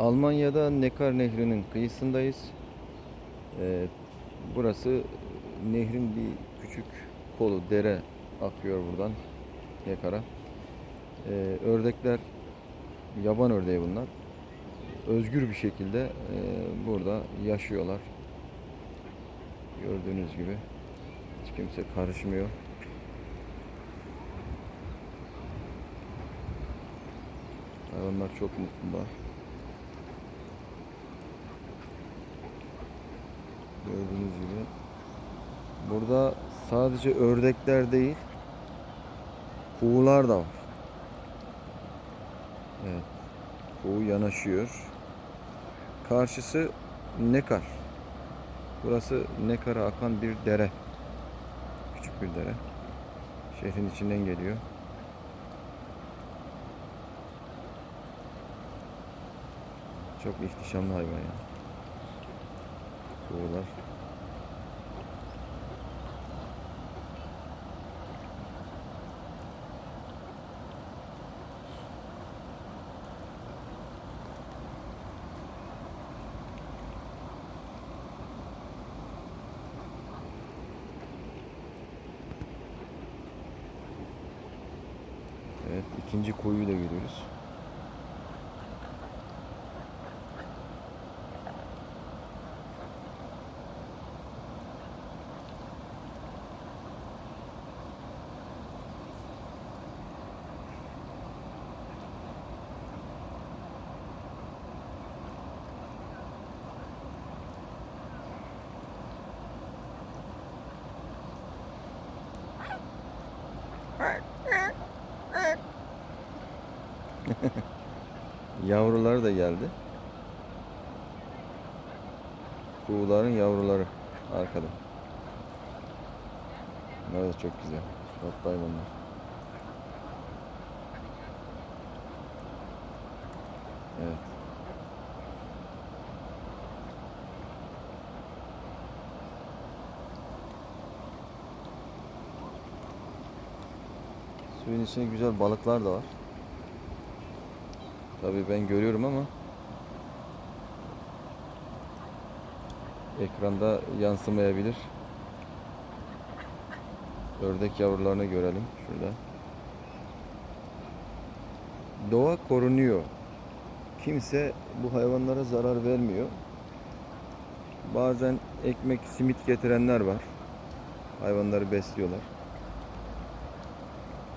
Almanya'da Neckar Nehri'nin kıyısındayız. Ee, burası nehrin bir küçük kolu, dere akıyor buradan Neckar'a. Ee, ördekler, yaban ördeği bunlar. Özgür bir şekilde e, burada yaşıyorlar. Gördüğünüz gibi hiç kimse karışmıyor. Hayvanlar çok mutlular. Gördüğünüz gibi. Burada sadece ördekler değil, kuğular da var. Evet. Kuğu yanaşıyor. Karşısı Nekar. Burası Nekar'a akan bir dere. Küçük bir dere. Şehrin içinden geliyor. Çok ihtişamlı hayvan ya. Kuğular. Evet, ikinci koyu da görüyoruz. Yavruları da geldi. Kuğuların yavruları arkada. Bunlar da çok güzel. Tatlı hayvanlar. Evet. Suyun içinde güzel balıklar da var. Tabii ben görüyorum ama ekranda yansımayabilir. Ördek yavrularını görelim şurada. Doğa korunuyor. Kimse bu hayvanlara zarar vermiyor. Bazen ekmek, simit getirenler var. Hayvanları besliyorlar.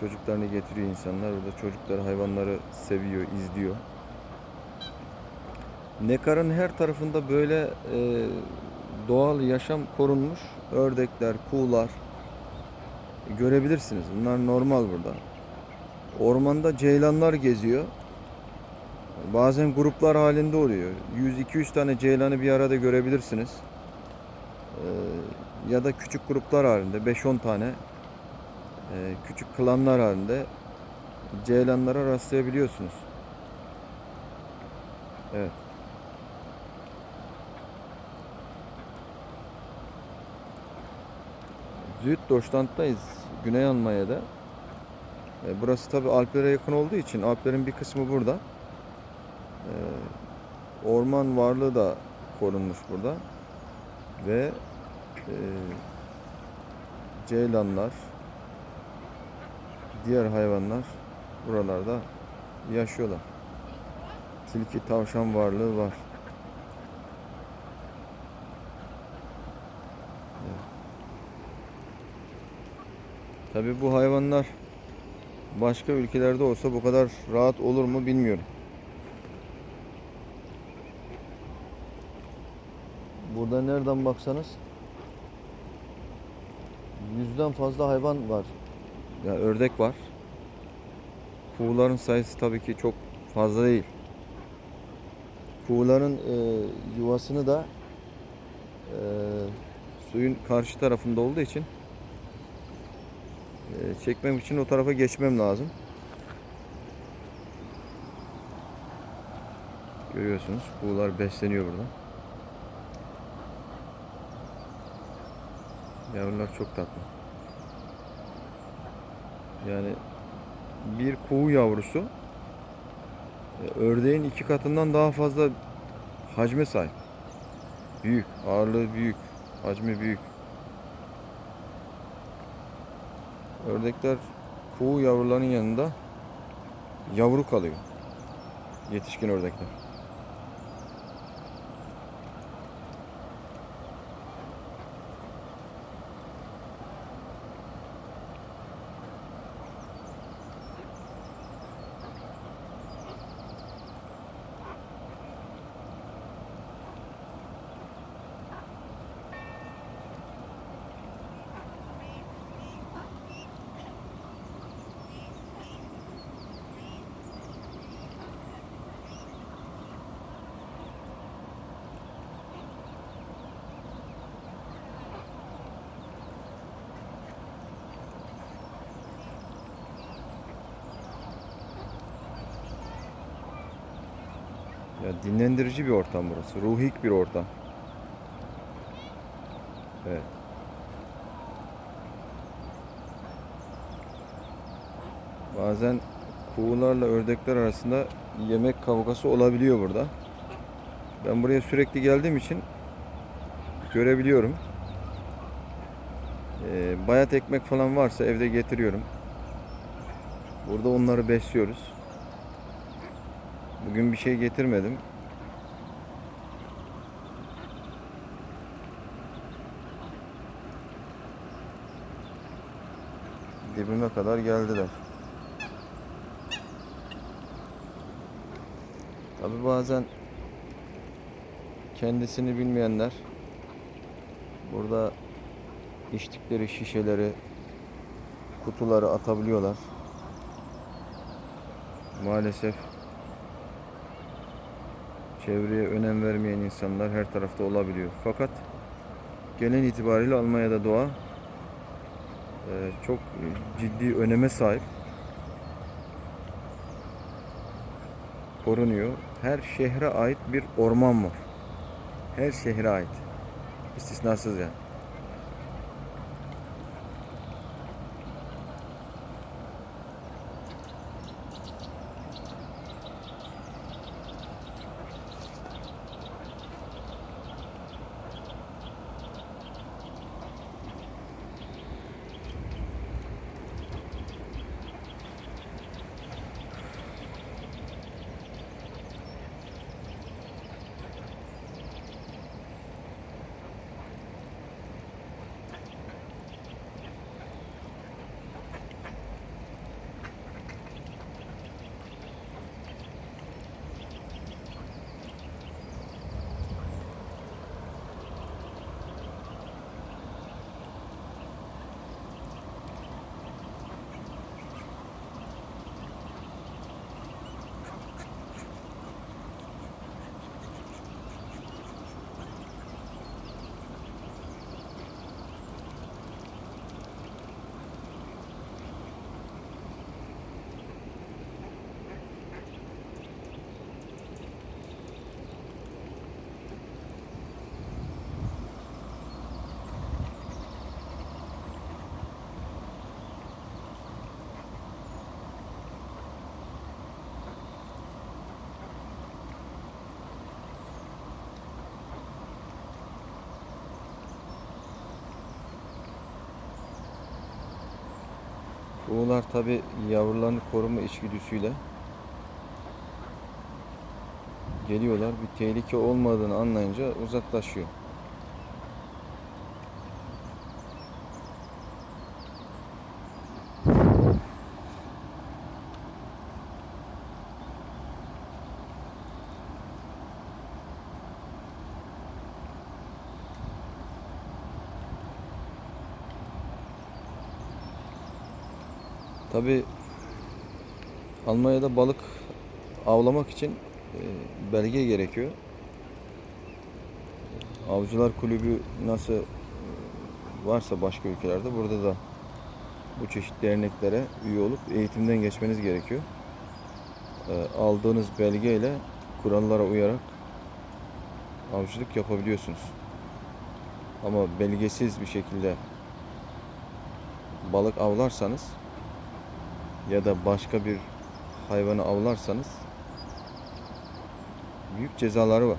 Çocuklarını getiriyor insanlar. Burada çocuklar hayvanları seviyor, izliyor. Nekar'ın her tarafında böyle e, doğal yaşam korunmuş. Ördekler, kuğular görebilirsiniz. Bunlar normal burada. Ormanda ceylanlar geziyor. Bazen gruplar halinde oluyor. 100-200 tane ceylanı bir arada görebilirsiniz. E, ya da küçük gruplar halinde 5-10 tane e, küçük klanlar halinde ceylanlara rastlayabiliyorsunuz. Evet. Süddeutschland'dayız. Güney Almanya'da. E, burası tabi Alplere yakın olduğu için Alplerin bir kısmı burada. E, orman varlığı da korunmuş burada. Ve e, ceylanlar, diğer hayvanlar buralarda yaşıyorlar. Tilki, tavşan varlığı var. Tabi bu hayvanlar başka ülkelerde olsa bu kadar rahat olur mu bilmiyorum. Burada nereden baksanız yüzden fazla hayvan var. Ya ördek var. Kuğuların sayısı tabii ki çok fazla değil. Kuğuların e, yuvasını da e, suyun karşı tarafında olduğu için e, çekmem için o tarafa geçmem lazım. Görüyorsunuz kuğular besleniyor burada. Yavrular çok tatlı. Yani bir kuğu yavrusu e, ördeğin iki katından daha fazla hacme sahip. Büyük, ağırlığı büyük, hacmi büyük. Ördekler kuğu yavrularının yanında yavru kalıyor. Yetişkin ördekler. Ya dinlendirici bir ortam burası. Ruhik bir ortam. Evet. Bazen kuğularla ördekler arasında yemek kavgası olabiliyor burada. Ben buraya sürekli geldiğim için görebiliyorum. Ee, bayat ekmek falan varsa evde getiriyorum. Burada onları besliyoruz. Bugün bir şey getirmedim. Dibime kadar geldiler. Tabi bazen kendisini bilmeyenler burada içtikleri şişeleri, kutuları atabiliyorlar. Maalesef çevreye önem vermeyen insanlar her tarafta olabiliyor. Fakat genel itibariyle Almanya'da doğa e, çok ciddi öneme sahip. Korunuyor. Her şehre ait bir orman var. Her şehre ait. İstisnasız yani. Kuğular tabi yavrularını koruma içgüdüsüyle geliyorlar. Bir tehlike olmadığını anlayınca uzaklaşıyor. Tabi Almanya'da balık avlamak için e, belge gerekiyor. Avcılar kulübü nasıl e, varsa başka ülkelerde burada da bu çeşit derneklere üye olup eğitimden geçmeniz gerekiyor. E, aldığınız belgeyle kurallara uyarak avcılık yapabiliyorsunuz. Ama belgesiz bir şekilde balık avlarsanız ya da başka bir hayvanı avlarsanız büyük cezaları var.